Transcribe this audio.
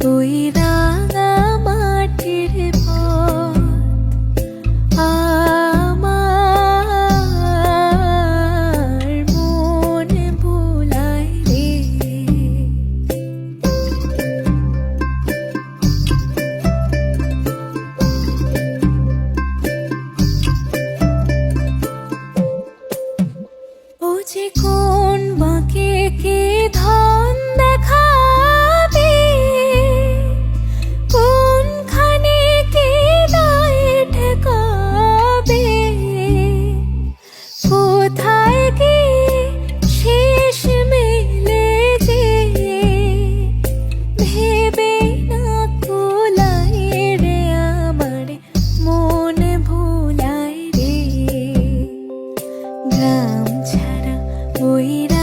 তুই রাঙা মাটির পথ আমার মন কোন 마음 차려. 보이라